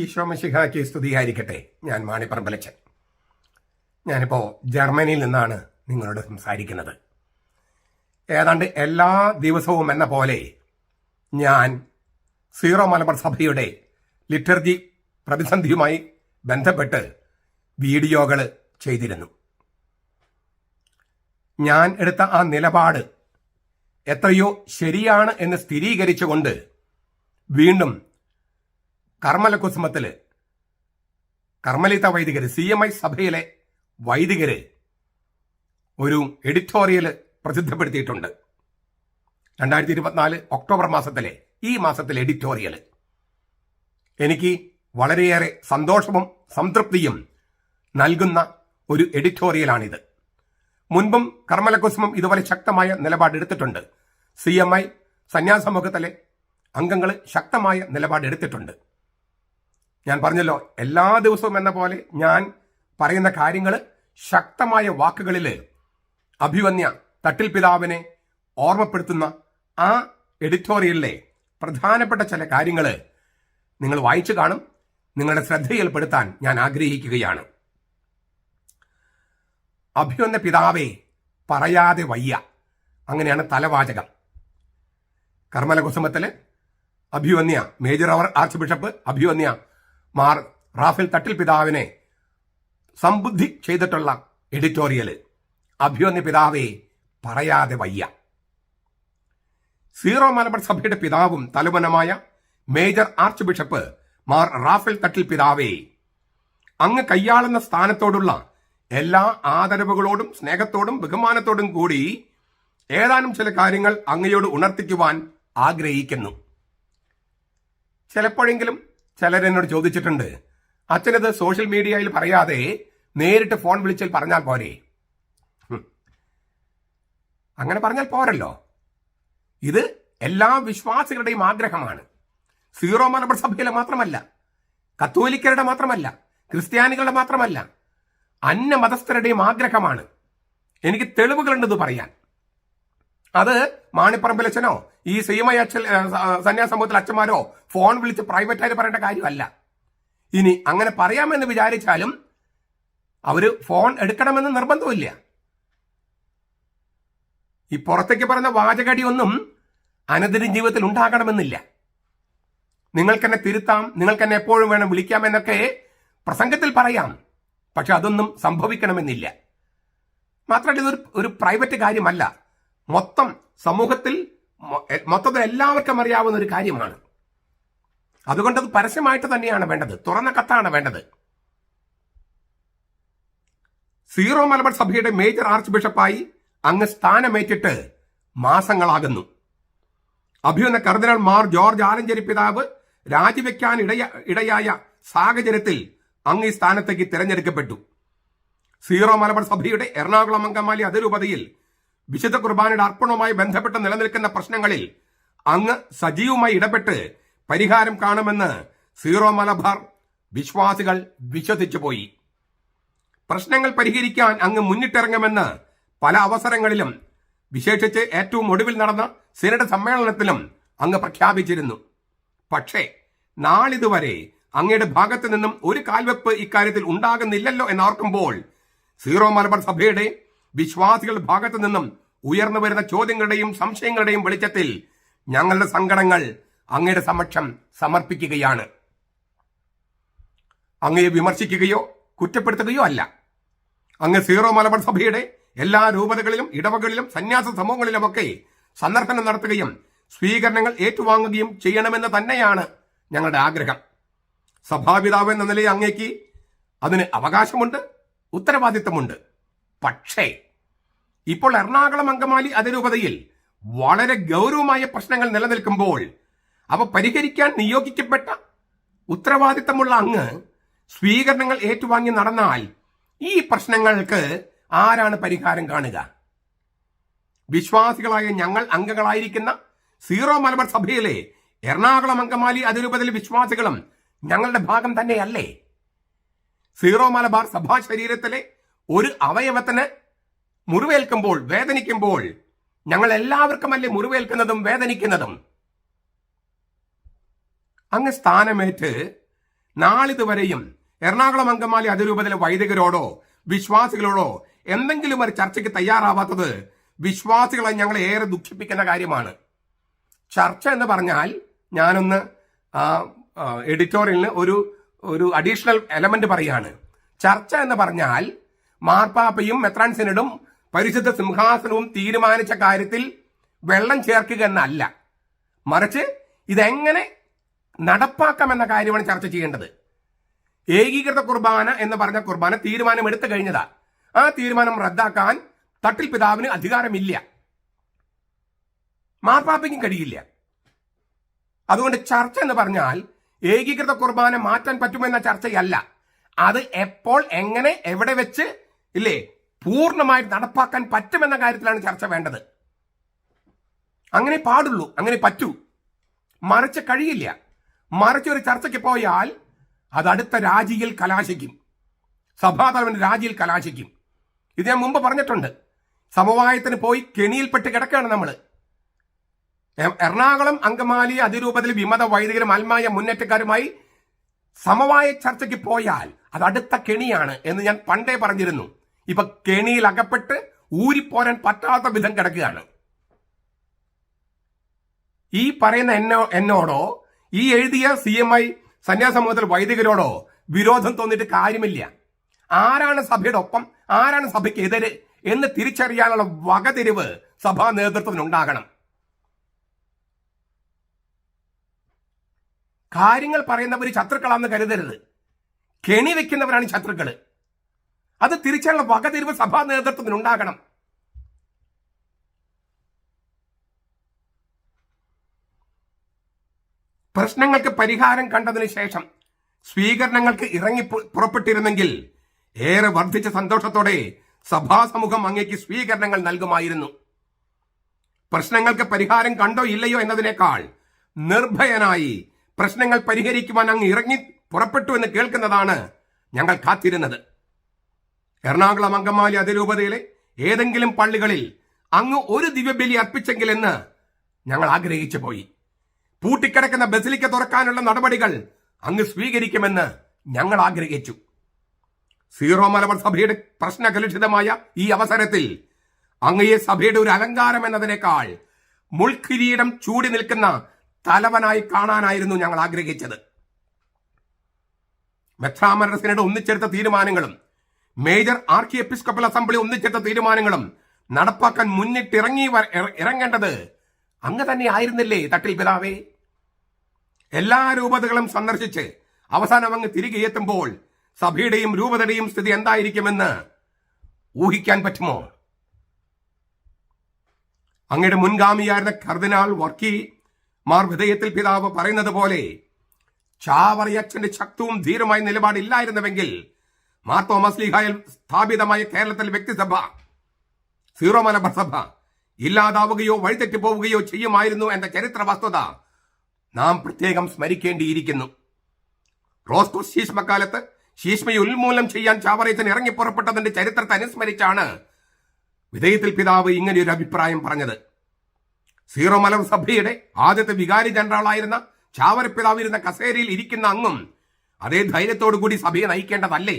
ഈശോമശിഹായ്ക്ക് സ്തുതിയായിരിക്കട്ടെ ഞാൻ മാണിപ്പറമ്പലച്ചൻ ഞാനിപ്പോൾ ജർമ്മനിയിൽ നിന്നാണ് നിങ്ങളോട് സംസാരിക്കുന്നത്. ഏതാണ്ട് എല്ലാ ദിവസവും എന്ന പോലെ ഞാൻ സീറോ മലബാർ സഭയുടെ ലിറ്റർജി പ്രതിസന്ധിയുമായി ബന്ധപ്പെട്ട് വീഡിയോകൾ ചെയ്തിരുന്നു. ഞാൻ എടുത്ത ആ നിലപാട് എത്രയോ ശരിയാണ് എന്ന് സ്ഥിരീകരിച്ചുകൊണ്ട് വീണ്ടും കർമ്മല കുസുമത്തിൽ കർമ്മലിത വൈദികര് സി എം ഐ സഭയിലെ വൈദികര് ഒരു എഡിറ്റോറിയൽ പ്രസിദ്ധപ്പെടുത്തിയിട്ടുണ്ട്. രണ്ടായിരത്തി ഇരുപത്തിനാല് ഒക്ടോബർ മാസത്തിലെ ഈ മാസത്തിലെ എഡിറ്റോറിയൽ എനിക്ക് വളരെയേറെ സന്തോഷവും സംതൃപ്തിയും നൽകുന്ന ഒരു എഡിറ്റോറിയലാണിത്. മുൻപും കർമ്മലക്കുസുമം ഇതുപോലെ ശക്തമായ നിലപാടെടുത്തിട്ടുണ്ട് സി എം ഐ സന്യാസമൂഹത്തിലെ അംഗങ്ങൾ ശക്തമായ നിലപാടെടുത്തിട്ടുണ്ട് ഞാൻ പറഞ്ഞല്ലോ എല്ലാ ദിവസവും എന്ന പോലെ ഞാൻ പറയുന്ന കാര്യങ്ങൾ ശക്തമായ വാക്കുകളിൽ അഭിവന്യ തട്ടിൽ പിതാവിനെ ഓർമ്മപ്പെടുത്തുന്ന ആ എഡിറ്റോറിയലിലെ പ്രധാനപ്പെട്ട ചില കാര്യങ്ങൾ നിങ്ങൾ വായിച്ചു കാണും നിങ്ങളുടെ ശ്രദ്ധയിൽപ്പെടുത്താൻ ഞാൻ ആഗ്രഹിക്കുകയാണ്. അഭിവന്യ പിതാവേ പറയാതെ വയ്യ. അങ്ങനെയാണ് തലവാചകം. കർമ്മല കുസുമത്തിൽ അഭിവന്യ മേജർ അവർ ആർച്ച് ബിഷപ്പ് അഭിവന്യ മാർ റാഫേൽ തട്ടിൽ പിതാവിനെ സംബുദ്ധി ചെയ്തിട്ടുള്ള എഡിറ്റോറിയൽ അഭ്യോന്യ പിതാവേ പറയാതെ വയ്യ. സീറോ മലബാർ സഭയുടെ പിതാവും തലവനമായ major archbishop Mar Raphael Thattil പിതാവേ അങ്ങ് കൈയാളുന്ന സ്ഥാനത്തോടുള്ള എല്ലാ ആദരവുകളോടും സ്നേഹത്തോടും ബഹുമാനത്തോടും കൂടി ഏതാനും ചില കാര്യങ്ങൾ അങ്ങയോട് ഉണർത്തിക്കുവാൻ ആഗ്രഹിക്കുന്നു. ചിലപ്പോഴെങ്കിലും ചിലരെന്നോട് ചോദിച്ചിട്ടുണ്ട് അച്ഛനത് സോഷ്യൽ മീഡിയയിൽ പറയാതെ നേരിട്ട് ഫോൺ വിളിച്ചാൽ പറഞ്ഞാൽ പോരെ? അങ്ങനെ പറഞ്ഞാൽ പോരല്ലോ. ഇത് എല്ലാ വിശ്വാസികളുടെയും ആഗ്രഹമാണ്. സീറോ മലബാർ സഭയിലെ മാത്രമല്ല കത്തോലിക്കരുടെ മാത്രമല്ല ക്രിസ്ത്യാനികളുടെ മാത്രമല്ല അന്യ മതസ്ഥരുടെയും ആഗ്രഹമാണ്. എനിക്ക് തെളിവുകളുണ്ടെന്ന് പറയാൻ. അത് മാണിപ്പറമ്പിലച്ഛനോ ഈ സീമയ അച്ഛൻ സന്യാസ സമൂഹത്തിലെ അച്ഛന്മാരോ ഫോൺ വിളിച്ച് പ്രൈവറ്റായിട്ട് പറയേണ്ട കാര്യമല്ല. ഇനി അങ്ങനെ പറയാമെന്ന് വിചാരിച്ചാലും അവർ ഫോൺ എടുക്കണമെന്ന് നിർബന്ധമില്ല ഈ പുറത്തേക്ക് പറഞ്ഞ വാചകടിയൊന്നും അനന്തരം ജീവിതത്തിൽ ഉണ്ടാകണമെന്നില്ല. നിങ്ങൾക്കെന്നെ തിരുത്താം നിങ്ങൾക്കെന്നെ എപ്പോഴും വേണം വിളിക്കാം എന്നൊക്കെ പ്രസംഗത്തിൽ പറയാം. പക്ഷെ അതൊന്നും സംഭവിക്കണമെന്നില്ല. മാത്രമല്ല ഇതൊരു ഒരു പ്രൈവറ്റ് കാര്യമല്ല. മൊത്തം സമൂഹത്തിൽ മൊത്തത്തിൽ എല്ലാവർക്കും അറിയാവുന്ന ഒരു കാര്യമാണ്. അതുകൊണ്ട് അത് പരസ്യമായിട്ട് തന്നെയാണ് വേണ്ടത്. തുറന്ന കത്താണ് വേണ്ടത്. സീറോ മലബാർ സഭയുടെ മേജർ ആർച്ച് ബിഷപ്പായി അങ്ങ് സ്ഥാനമേറ്റിട്ട് മാസങ്ങളാകുന്നു. അഭ്യുന്ന കർദിനാൾ മാർ ജോർജ് ആലഞ്ചേരി പിതാവ് രാജിവെക്കാൻ ഇടയ ഇടയായ സാഹചര്യത്തിൽ അങ്ങ് ഈ സ്ഥാനത്തേക്ക് തിരഞ്ഞെടുക്കപ്പെട്ടു. സീറോ മലബാർ സഭയുടെ എറണാകുളം അങ്കമാലി അതിരൂപതയിൽ വിശുദ്ധ കുർബാനയുടെ അർപ്പണവുമായി ബന്ധപ്പെട്ട് നിലനിൽക്കുന്ന പ്രശ്നങ്ങളിൽ അങ്ങ് സജീവമായി ഇടപെട്ട് പരിഹാരം കാണുമെന്ന് സീറോ മലബാർ വിശ്വാസികൾ വിശ്വസിച്ചു പോയി. പ്രശ്നങ്ങൾ പരിഹരിക്കാൻ അങ്ങ് മുന്നിട്ടിറങ്ങുമെന്ന് പല അവസരങ്ങളിലും വിശേഷിച്ച് ഏറ്റവും ഒടുവിൽ നടന്ന സിനഡ് സമ്മേളനത്തിലും അങ്ങ് പ്രഖ്യാപിച്ചിരുന്നു. പക്ഷേ നാളിതുവരെ അങ്ങയുടെ ഭാഗത്തു നിന്നും ഒരു കാൽവെപ്പ് ഇക്കാര്യത്തിൽ ഉണ്ടാകുന്നില്ലല്ലോ എന്നോർക്കുമ്പോൾ സീറോ മലബാർ സഭയുടെ വിശ്വാസികളുടെ ഭാഗത്തു നിന്നും ഉയർന്നു വരുന്ന ചോദ്യങ്ങളുടെയും സംശയങ്ങളുടെയും വെളിച്ചത്തിൽ ഞങ്ങളുടെ സങ്കടങ്ങൾ അങ്ങയുടെ സമക്ഷം സമർപ്പിക്കുകയാണ്. അങ്ങയെ വിമർശിക്കുകയോ കുറ്റപ്പെടുത്തുകയോ അല്ല. അങ്ങ് സീറോ മലബാർ സഭയുടെ എല്ലാ രൂപതകളിലും ഇടവകളിലും സന്യാസ സമൂഹങ്ങളിലുമൊക്കെ സന്ദർശനം നടത്തുകയും സ്വീകരണങ്ങൾ ഏറ്റുവാങ്ങുകയും ചെയ്യണമെന്ന് തന്നെയാണ് ഞങ്ങളുടെ ആഗ്രഹം. സഭാപിതാവ് എന്ന നിലയിൽ അങ്ങേക്ക് അതിന് അവകാശമുണ്ട് ഉത്തരവാദിത്തമുണ്ട് പക്ഷേ ഇപ്പോൾ എറണാകുളം അങ്കമാലി അതിരൂപതയിൽ വളരെ ഗൗരവമായ പ്രശ്നങ്ങൾ നിലനിൽക്കുമ്പോൾ അവ പരിഹരിക്കാൻ നിയോഗിക്കപ്പെട്ട ഉത്തരവാദിത്തമുള്ള അങ്ങ് സ്വീകരണങ്ങൾ ഏറ്റുവാങ്ങി നടന്നാൽ ഈ പ്രശ്നങ്ങൾക്ക് ആരാണ് പരിഹാരം കാണുക? വിശ്വാസികളായ ഞങ്ങൾ അംഗങ്ങളായിരിക്കുന്ന സീറോ മലബാർ സഭയിലെ എറണാകുളം അങ്കമാലി അതിരൂപതയിലെ വിശ്വാസികളും ഞങ്ങളുടെ ഭാഗം തന്നെയല്ലേ? സീറോ മലബാർ സഭാ ശരീരത്തിലെ ഒരു അവയവത്തിന് മുറിവേൽക്കുമ്പോൾ വേദനിക്കുമ്പോൾ ഞങ്ങൾ എല്ലാവർക്കുമല്ലേ മുറിവേൽക്കുന്നതും വേദനിക്കുന്നതും? അങ്ങ് സ്ഥാനമേറ്റ് നാളിതുവരെയും എറണാകുളം അങ്കമാലി അതിരൂപതയിലെ വൈദികരോടോ വിശ്വാസികളോടോ എന്തെങ്കിലും ഒരു ചർച്ചയ്ക്ക് തയ്യാറാവാത്തത് വിശ്വാസികളെ ഞങ്ങളെ ഏറെ ദുഃഖിപ്പിക്കുന്ന കാര്യമാണ്. ചർച്ച എന്ന് പറഞ്ഞാൽ ഞാനൊന്ന് എഡിറ്റോറിയലിന് ഒരു ഒരു അഡീഷണൽ എലമെന്റ് പറയാണ്. ചർച്ച എന്ന് പറഞ്ഞാൽ മാർപ്പാപ്പയും മെത്രാൻ സിനഡും പരിശുദ്ധ സിംഹാസനവും തീരുമാനിച്ച കാര്യത്തിൽ വെള്ളം ചേർക്കുക എന്നല്ല. മറിച്ച് ഇതെങ്ങനെ നടപ്പാക്കാമെന്ന കാര്യമാണ് ചർച്ച ചെയ്യേണ്ടത്. ഏകീകൃത കുർബാന എന്ന് പറഞ്ഞ കുർബാന തീരുമാനം എടുത്തു കഴിഞ്ഞതാ. ആ തീരുമാനം റദ്ദാക്കാൻ തട്ടിൽ പിതാവിന് അധികാരമില്ല. മാർപ്പാപ്പയ്ക്കും കഴിയില്ല. അതുകൊണ്ട് ചർച്ച എന്ന് പറഞ്ഞാൽ ഏകീകൃത കുർബാന മാറ്റാൻ പറ്റുമെന്ന ചർച്ചയല്ല. അത് എപ്പോൾ എങ്ങനെ എവിടെ വെച്ച് ഇല്ലേ? പൂർണമായി നടപ്പാക്കാൻ പറ്റുമെന്ന കാര്യത്തിലാണ് ചർച്ച വേണ്ടത്. അങ്ങനെ പാടുള്ളൂ അങ്ങനെ പറ്റൂ. മറിച്ച് കഴിയില്ല. മറിച്ച് ഒരു ചർച്ചയ്ക്ക് പോയാൽ അത് അടുത്ത രാജിയിൽ കലാശിക്കും. സഭാതലവൻ രാജിയിൽ കലാശിക്കും. ഇത് ഞാൻ മുമ്പ് പറഞ്ഞിട്ടുണ്ട്. സമവായത്തിന് പോയി കെണിയിൽപ്പെട്ട് കിടക്കുകയാണ് നമ്മൾ എറണാകുളം അങ്കമാലി അതിരൂപത്തിൽ വിമത വൈദികരും അൽമായ മുന്നേറ്റക്കാരുമായി സമവായ ചർച്ചയ്ക്ക് പോയാൽ അത് അടുത്ത കെണിയാണ് എന്ന് ഞാൻ പണ്ടേ പറഞ്ഞിരുന്നു. ഇപ്പൊ കെണിയിൽ അകപ്പെട്ട് ഊരിപ്പോരാൻ പറ്റാത്ത വിധം കിടക്കുകയാണ്. ഈ പറയുന്ന എന്നോ എന്നോടോ ഈ എഴുതിയ സി എം ഐ സന്യാസമൂഹത്തിൽ വൈദികരോടോ വിരോധം തോന്നിയിട്ട് കാര്യമില്ല. ആരാണ് സഭയുടെ ഒപ്പം ആരാണ് സഭയ്ക്ക് എതിര് എന്ന് തിരിച്ചറിയാനുള്ള വകതിരിവ് സഭാ നേതൃത്വത്തിനുണ്ടാകണം കാര്യങ്ങൾ പറയുന്നവർ ശത്രുക്കളാണെന്ന് കരുതരുത്. കെണി വെക്കുന്നവരാണ് ശത്രുക്കൾ. അത് തിരിച്ചുള്ള വകതിരിവ് സഭാ നേതൃത്വത്തിനുണ്ടാകണം. പ്രശ്നങ്ങൾക്ക് പരിഹാരം കണ്ടതിന് ശേഷം സ്വീകരണങ്ങൾക്ക് ഇറങ്ങി പുറപ്പെട്ടിരുന്നെങ്കിൽ ഏറെ വർദ്ധിച്ച സന്തോഷത്തോടെ സഭാസമൂഹം അങ്ങേക്ക് സ്വീകരണങ്ങൾ നൽകുമായിരുന്നു. പ്രശ്നങ്ങൾക്ക് പരിഹാരം കണ്ടോ ഇല്ലയോ എന്നതിനേക്കാൾ നിർഭയനായി പ്രശ്നങ്ങൾ പരിഹരിക്കുവാൻ അങ്ങ് ഇറങ്ങി പുറപ്പെട്ടു എന്ന് കേൾക്കുന്നതാണ് ഞങ്ങൾ കാത്തിരുന്നത്. എറണാകുളം അങ്കമാലി അതിരൂപതയിലെ ഏതെങ്കിലും പള്ളികളിൽ അങ്ങ് ഒരു ദിവ്യബലി അർപ്പിച്ചെങ്കിലെന്ന് ഞങ്ങൾ ആഗ്രഹിച്ചു പോയി. പൂട്ടിക്കിടക്കുന്ന ബസിലിക്ക തുറക്കാനുള്ള നടപടികൾ അങ്ങ് സ്വീകരിക്കുമെന്ന് ഞങ്ങൾ ആഗ്രഹിച്ചു. സീറോ മലബാർ സഭയുടെ പ്രശ്നകലുഷിതമായ ഈ അവസരത്തിൽ അങ്ങയെ സഭയുടെ ഒരു അലങ്കാരം എന്നതിനേക്കാൾ മുൾക്കിരീടം ചൂടി നിൽക്കുന്ന തലവനായി കാണാനായിരുന്നു ഞങ്ങൾ ആഗ്രഹിച്ചത്. മെത്രാമരസിനോട് ഒന്നിച്ചെടുത്ത തീരുമാനങ്ങളും മേജർ ആർക്കി എപ്പിസ്കോപ്പൽ അസംബ്ലി ഒന്നിച്ചെടുത്ത തീരുമാനങ്ങളും നടപ്പാക്കാൻ മുന്നിട്ടിറങ്ങി ഇറങ്ങേണ്ടത് അങ്ങ് തന്നെ ആയിരുന്നില്ലേ തട്ടിൽ പിതാവേ? എല്ലാ രൂപതകളും സന്ദർശിച്ച് അവസാനം അങ്ങ് തിരികെ എത്തുമ്പോൾ സഭയുടെയും രൂപതയുടെയും സ്ഥിതി എന്തായിരിക്കുമെന്ന് ഊഹിക്കാൻ പറ്റുമോ? അങ്ങയുടെ മുൻഗാമിയായിരുന്ന കർദിനാൾ വർക്കി മാർ വിധേയത്തിൽ പിതാവ് പറയുന്നത് പോലെ ചാവറിയച്ഛന്റെ ശക്തവും ധീരമായ നിലപാടില്ലായിരുന്നുവെങ്കിൽ മാർ തോമസ് ലീഹായിൽ സ്ഥാപിതമായ കേരളത്തിലെ വ്യക്തിസഭ സീറോ മലബാർ സഭ ഇല്ലാതാവുകയോ വഴിതെറ്റി പോവുകയോ ചെയ്യുമായിരുന്നു എന്ന ചരിത്ര വസ്തുത നാം പ്രത്യേകം സ്മരിക്കേണ്ടിയിരിക്കുന്നു. റോസ്കോ ശീഷ്മക്കാലത്ത് ശീഷ്മയെ ഉന്മൂലനം ചെയ്യാൻ ചാവറേച്ചൻ ഇറങ്ങി പുറപ്പെട്ടതിന്റെ ചരിത്രത്തെ അനുസ്മരിച്ചാണ് വിധേയത്തിൽ പിതാവ് ഇങ്ങനെയൊരു അഭിപ്രായം പറഞ്ഞത്. സീറോ മലം സഭയുടെ ആദ്യത്തെ വികാരി ജനറലായിരുന്ന ചാവര ഇരുന്ന കസേരയിൽ ഇരിക്കുന്ന അങ്ങും അതേ ധൈര്യത്തോടു കൂടി സഭയെ നയിക്കേണ്ടതല്ലേ?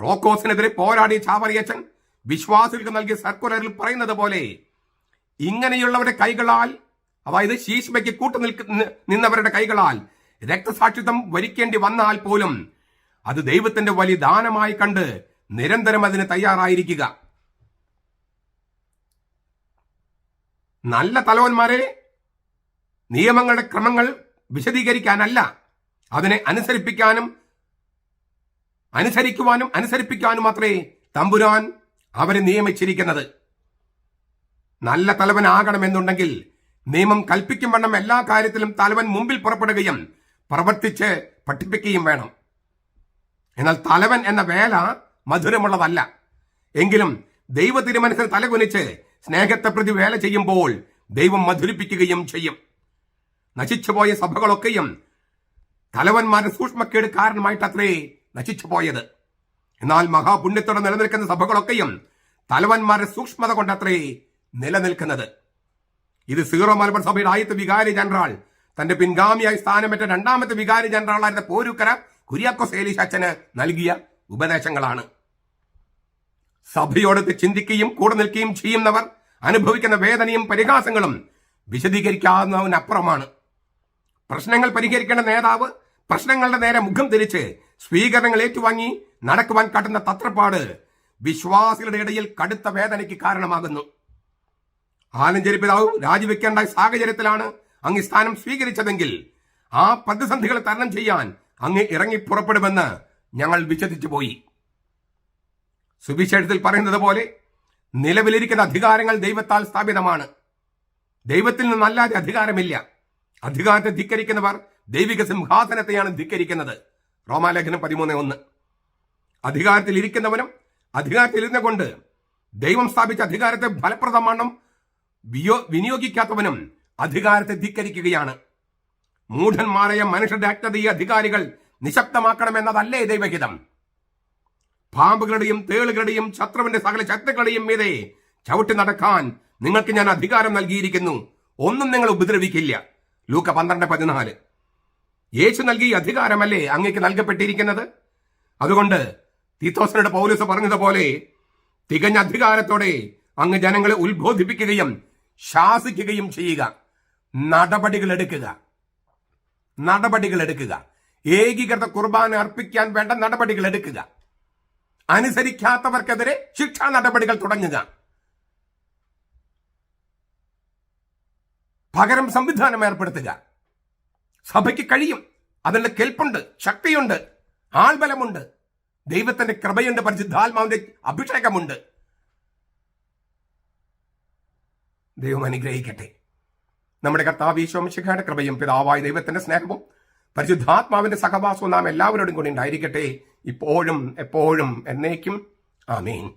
റോക്കോസിനെതിരെ പോരാടിയ ചാവറിയച്ചൻ വിശ്വാസികൾക്ക് നൽകിയ സർക്കുലറിൽ പറയുന്നത് പോലെ ഇങ്ങനെയുള്ളവരുടെ കൈകളാൽ അതായത് ശീഷ്മയ്ക്ക് കൂട്ടു നിൽക്കുന്ന നിന്നവരുടെ കൈകളാൽ രക്തസാക്ഷിത്വം വരിക്കേണ്ടി വന്നാൽ പോലും അത് ദൈവത്തിന്റെ വലിയ ദാനമായി കണ്ട് നിരന്തരം അതിന് തയ്യാറായിരിക്കുക. നല്ല തലവന്മാരെ നിയമങ്ങളുടെ ക്രമങ്ങൾ വിശദീകരിക്കാനല്ല അതിനെ അനുസരിപ്പിക്കാനും അനുസരിക്കുവാനും അനുസരിപ്പിക്കാനും മാത്രമേ തമ്പുരാൻ അവരെ നിയമിച്ചിരിക്കുന്നത്. നല്ല തലവനാകണമെന്നുണ്ടെങ്കിൽ നിയമം കൽപ്പിക്കും വണ്ണം എല്ലാ കാര്യത്തിലും തലവൻ മുമ്പിൽ പുറപ്പെടുകയും പ്രവർത്തിച്ച് പഠിപ്പിക്കുകയും വേണം. എന്നാൽ തലവൻ എന്ന വേല മധുരമുള്ളതല്ല. എങ്കിലും ദൈവ തിരുമനസിന് തലകുനിച്ച് സ്നേഹത്തെ പ്രതി വേല ചെയ്യുമ്പോൾ ദൈവം മധുരിപ്പിക്കുകയും ചെയ്യും. നശിച്ചുപോയ സഭകളൊക്കെയും തലവന്മാരുടെ സൂക്ഷ്മക്കേട് കാരണമായിട്ടത്രേ നശിച്ചു പോയത് എന്നാൽ മഹാപുണ്യത്തോടെ നിലനിൽക്കുന്ന സഭകളൊക്കെയും തലവന്മാരുടെ സൂക്ഷ്മത കൊണ്ടത്രേ നിലനിൽക്കുന്നത്. ഇത് സീറോ മലബാർ സഭയുടെ ആയത്ത് വികാരി ജനറൽ തന്റെ പിൻഗാമിയായി സ്ഥാനമേറ്റ രണ്ടാമത്തെ വികാരി ജനറലായിരുന്ന പോരൂക്കര കുര്യാക്കോസ് ഏലീശ അച്ഛന് നൽകിയ ഉപദേശങ്ങളാണ്. സഭയോടൊത്ത് ചിന്തിക്കുകയും കൂടെ നിൽക്കുകയും ചെയ്യുന്നവർ അനുഭവിക്കുന്ന വേദനയും പരിഹാസങ്ങളും വിശദീകരിക്കാവുന്നതിനപ്പുറമാണ് പ്രശ്നങ്ങൾ പരിഹരിക്കേണ്ട നേതാവ് പ്രശ്നങ്ങളുടെ നേരെ മുഖം തിരിച്ച് സ്വീകരണങ്ങൾ ഏറ്റുവാങ്ങി നടക്കുവാൻ കാട്ടുന്ന തത്രപ്പാട് വിശ്വാസികളുടെ ഇടയിൽ കടുത്ത വേദനയ്ക്ക് കാരണമാകുന്നു. ആലഞ്ചേരി പിതാവ് രാജിവെക്കേണ്ട സാഹചര്യത്തിലാണ് അങ്ങ് സ്ഥാനം സ്വീകരിച്ചതെങ്കിൽ ആ പ്രതിസന്ധികളെ തരണം ചെയ്യാൻ അങ്ങ് ഇറങ്ങി പുറപ്പെടുമെന്ന് ഞങ്ങൾ വിശ്വസിച്ചു പോയി. സുവിശേഷത്തിൽ പറയുന്നത് പോലെ നിലവിലിരിക്കുന്ന അധികാരങ്ങൾ ദൈവത്താൽ സ്ഥാപിതമാണ്. ദൈവത്തിൽ നിന്നല്ലാതെ അധികാരമില്ല. അധികാരത്തെ ധിക്കരിക്കുന്നവർ ദൈവിക സിംഹാസനത്തെയാണ് ധിക്കരിക്കുന്നത്. റോമാലേഖനം പതിമൂന്ന് ഒന്ന്. അധികാരത്തിൽ ഇരിക്കുന്നവനും അധികാരത്തിൽ ഇരുന്ന കൊണ്ട് ദൈവം സ്ഥാപിച്ച അധികാരത്തെ ഫലപ്രദമാണം വിനിയോഗിക്കാത്തവനും അധികാരത്തെ ധിക്കരിക്കുകയാണ്. മൂഢന്മാരായ മനുഷ്യരുടെ അജ്ഞതയെ അധികാരികൾ നിശബ്ദമാക്കണമെന്നതല്ലേ ദൈവഹിതം? പാമ്പുകളുടെയും തേളുകളുടെയും ശത്രുവിന്റെ സകല ശക്തികളുടെയും മീതെ ചവിട്ടി നടക്കാൻ നിങ്ങൾക്ക് ഞാൻ അധികാരം നൽകിയിരിക്കുന്നു. ഒന്നും നിങ്ങൾ ഉപദ്രവിക്കില്ല. ലൂക്ക പന്ത്രണ്ട് പതിനാല്. യേശു നൽകിയ അധികാരമല്ലേ അങ്ങേക്ക് നൽകപ്പെട്ടിരിക്കുന്നത്? അതുകൊണ്ട് തീത്തോസനയുടെ പൗലൂസ് പറഞ്ഞതുപോലെ തികഞ്ഞ അധികാരത്തോടെ അങ്ങ് ജനങ്ങളെ ഉത്ബോധിപ്പിക്കുകയും ശാസിക്കുകയും ചെയ്യുക. നടപടികൾ എടുക്കുക. നടപടികൾ എടുക്കുക. ഏകീകൃത കുർബാന അർപ്പിക്കാൻ വേണ്ട നടപടികൾ എടുക്കുക. അനുസരിക്കാത്തവർക്കെതിരെ ശിക്ഷാ നടപടികൾ തുടങ്ങുക. പകരം സംവിധാനം ഏർപ്പെടുത്തുക. സഭയ്ക്ക് കഴിയും. അതിന്റെ കെൽപ്പുണ്ട് ശക്തിയുണ്ട് ആൾബലമുണ്ട്. ദൈവത്തിന്റെ കൃപയുണ്ട് പരിശുദ്ധാത്മാവിന്റെ അഭിഷേകമുണ്ട്. ദൈവം അനുഗ്രഹിക്കട്ടെ. നമ്മുടെ കർത്താവ് ഈശോമിശിഖയുടെ കൃപയും പിതാവായ ദൈവത്തിന്റെ സ്നേഹവും പരിശുദ്ധാത്മാവിന്റെ സഹവാസവും നാം എല്ലാവരോടും കൂടി ഉണ്ടായിരിക്കട്ടെ. ഇപ്പോഴും എപ്പോഴും എന്നേക്കും. ആമീൻ.